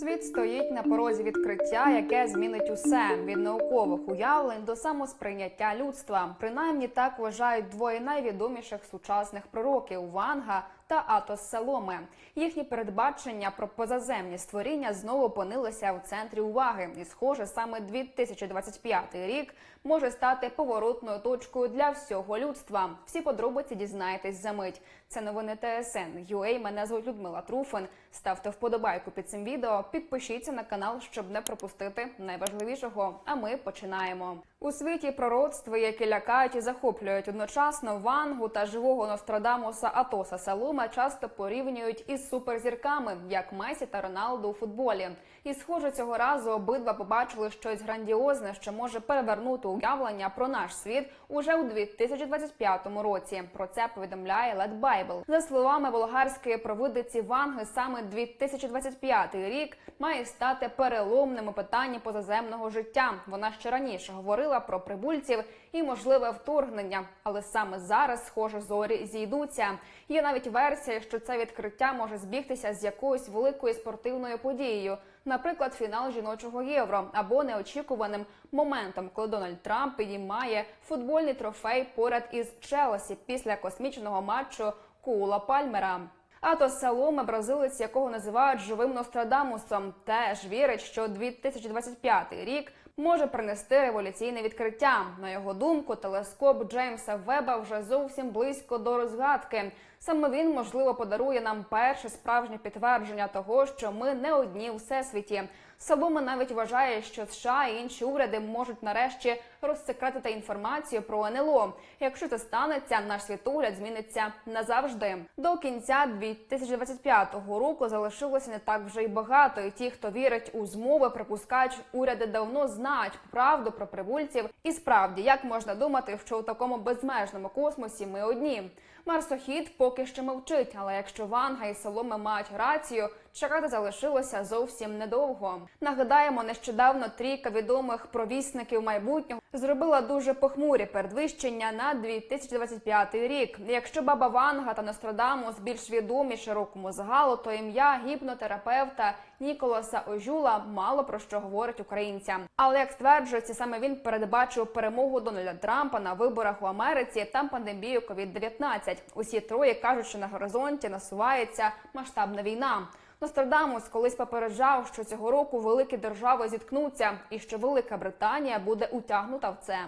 Світ стоїть на порозі відкриття, яке змінить усе від наукових уявлень до самосприйняття людства. Принаймні так вважають двоє найвідоміших сучасних пророків Ванга та Атос Саломе. Їхні передбачення про позаземні створіння знову опинилися у центрі уваги, і схоже, саме 2025 рік може стати поворотною точкою для всього людства. Всі подробиці дізнаєтесь за мить. Це новини ТСН. UA. Мене звуть Людмила Труфин. Ставте вподобайку під цим відео, підпишіться на канал, щоб не пропустити найважливішого. А ми починаємо. У світі пророцтва, які лякають і захоплюють одночасно Вангу та живого Нострадамуса Атоса Салума часто порівнюють із суперзірками, як Месі та Роналду у футболі. І схоже, цього разу обидва побачили щось грандіозне, що може перевернути уявлення про наш світ уже у 2025 році. Про це повідомляє Led Bible. За словами болгарської провидиці Ванги, саме 2025 рік має стати переломним у питанні позаземного життя. Вона ще раніше говорила про прибульців і можливе вторгнення, але саме зараз, схоже, зорі зійдуться. Є навіть версія, що це відкриття може збігтися з якоюсь великою спортивною подією, наприклад, фінал жіночого євро або неочікуваним моментом, коли Дональд Трамп підіймає футбольний трофей поряд із Челсі після космічного матчу Кула Пальмера. Атос Саломе, бразилець, якого називають живим Нострадамусом, теж вірить, що 2025 рік може принести революційне відкриття. На його думку, телескоп Джеймса Веба вже зовсім близько до розгадки. Саме він, можливо, подарує нам перше справжнє підтвердження того, що ми не одні у всесвіті. Саломе навіть вважає, що США і інші уряди можуть нарешті розсекретити інформацію про НЛО. Якщо це станеться, наш світогляд зміниться назавжди. До кінця 2025 року залишилося не так вже й багато. І ті, хто вірить у змови, припускають, уряди давно знають правду про прибульців. І справді, як можна думати, що у такому безмежному космосі ми одні. Марсохід поки що мовчить, але якщо Ванга і Соломи мають рацію, чекати залишилося зовсім недовго. Нагадаємо, нещодавно трійка відомих провісників майбутнього зробила дуже похмурі передвищення на 2025 рік. Якщо баба Ванга та Нострадамус більш відомі широкому загалу, то ім'я гіпнотерапевта Ніколаса Ожула мало про що говорить українцям. Але як стверджується, саме він передбачив перемогу Дональда Трампа на виборах у Америці та пандемію COVID-19. Усі троє кажуть, що на горизонті насувається масштабна війна. Нострадамус колись попереджав, що цього року великі держави зіткнуться, і що Велика Британія буде утягнута в це.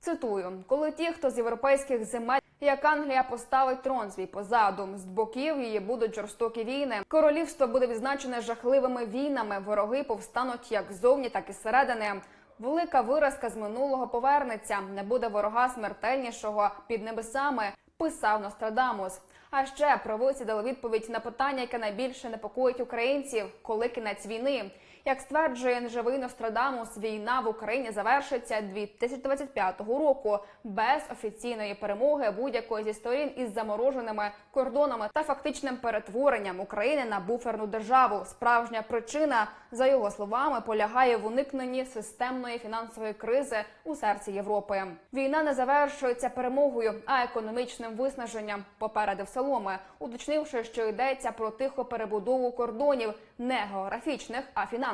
Цитую: коли ті, хто з європейських земель, як Англія поставить трон свій позаду, з боків її будуть жорстокі війни. Королівство буде відзначене жахливими війнами. Вороги повстануть як ззовні, так і зсередини. Велика виразка з минулого повернеться. Не буде ворога смертельнішого під небесами. Писав Нострадамус. А ще провидці дали відповідь на питання, яке найбільше непокоїть українців, коли кінець війни. Як стверджує неживий Нострадамус, війна в Україні завершиться 2025 року без офіційної перемоги будь-якої зі сторін із замороженими кордонами та фактичним перетворенням України на буферну державу. Справжня причина, за його словами, полягає в уникненні системної фінансової кризи у серці Європи. Війна не завершується перемогою, а економічним виснаженням. Попередив Соломе, уточнивши, що йдеться про тиху перебудову кордонів не географічних, а фінансових.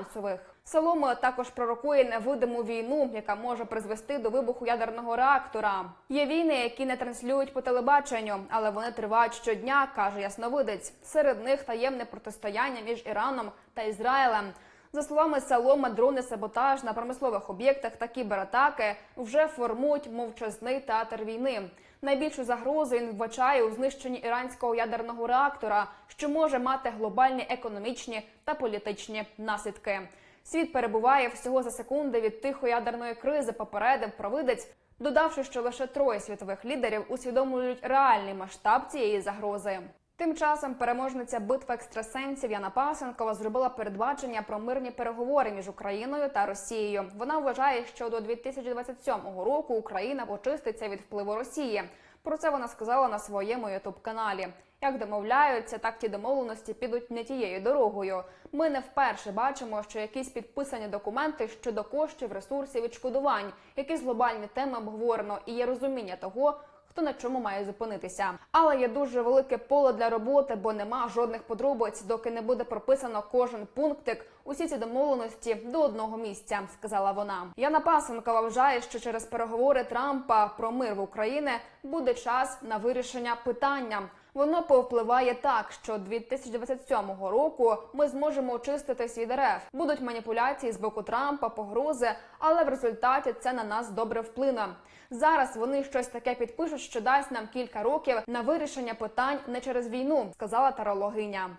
Соломе також пророкує невидиму війну, яка може призвести до вибуху ядерного реактора. Є війни, які не транслюють по телебаченню, але вони тривають щодня, каже ясновидець. Серед них таємне протистояння між Іраном та Ізраїлем. За словами Салома, дрони саботаж на промислових об'єктах та кібератаки вже формують мовчазний театр війни. Найбільшу загрозу він вбачає у знищенні іранського ядерного реактора, що може мати глобальні економічні та політичні наслідки. Світ перебуває всього за секунди від тихої ядерної кризи. Попередив провидець, додавши, що лише троє світових лідерів усвідомлюють реальний масштаб цієї загрози. Тим часом переможниця битви екстрасенсів Яна Пасенкова зробила передбачення про мирні переговори між Україною та Росією. Вона вважає, що до 2027 року Україна очиститься від впливу Росії. Про це вона сказала на своєму ютуб-каналі. Як домовляються, так ті домовленості підуть не тією дорогою. Ми не вперше бачимо, що якісь підписані документи щодо коштів, ресурсів, відшкодувань, якісь глобальні теми обговорено, і є розуміння того, хто на чому має зупинитися. Але є дуже велике поле для роботи, бо нема жодних подробиць, доки не буде прописано кожен пунктик. Усі ці домовленості до одного місця, сказала вона. Яна Пасенкова вважає, що через переговори Трампа про мир в Україні буде час на вирішення питання. Воно повпливає так, що 2027 року ми зможемо очистити свій дерев. Будуть маніпуляції з боку Трампа, погрози, але в результаті це на нас добре вплине. Зараз вони щось таке підпишуть, що дасть нам кілька років на вирішення питань не через війну, сказала тарологиня.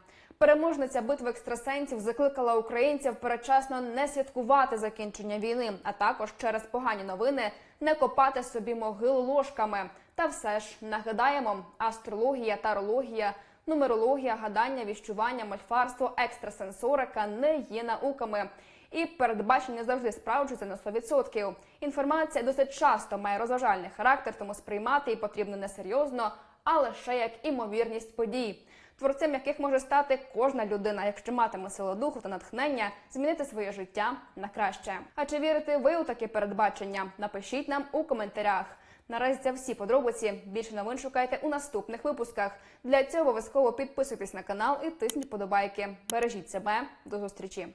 Переможниця битви екстрасенсів закликала українців передчасно не святкувати закінчення війни, а також через погані новини не копати собі могилу ложками. Та все ж нагадаємо, астрологія, тарологія, нумерологія, гадання, віщування, мольфарство, екстрасенсорика не є науками. І передбачення завжди справджуються на 100%. Інформація досить часто має розважальний характер, тому сприймати її потрібно не серйозно, а лише як імовірність подій, творцем яких може стати кожна людина, якщо матиме силу духу та натхнення змінити своє життя на краще. А чи вірите ви у такі передбачення? Напишіть нам у коментарях. Наразі це всі подробиці. Більше новин шукайте у наступних випусках. Для цього обов'язково підписуйтесь на канал і тисніть подобайки. Бережіть себе. До зустрічі.